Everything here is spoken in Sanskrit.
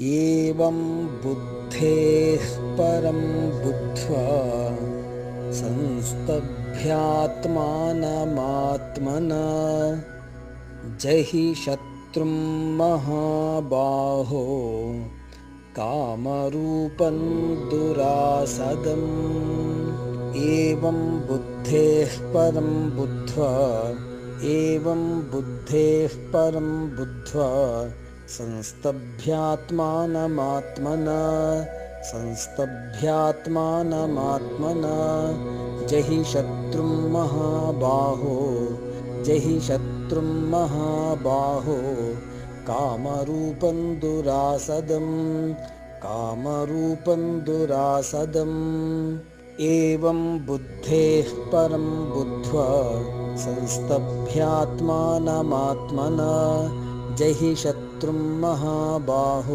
एवं बुद्धेः परं बुद्ध्वा संस्तभ्यात्मानमात्मना। जहि शत्रुं महाबाहो कामरूपं दुरासदम्। एवं बुद्धेः परं बुद्ध्वा एवं बुद्धेः परं बुद्ध्वा संस्तभ्यात्मानमात्मना। संस्तभ्यात्मानमात्मना। जहि शत्रुं महाबाहो। जहि शत्रुं महाबाहो। कामरूपं दुरासदं कामरूपं दुरासदम्। एवं बुद्धेः परं बुद्ध्वा संस्तभ्यात्मानमात्मना जहि शत्रु महाबाहो।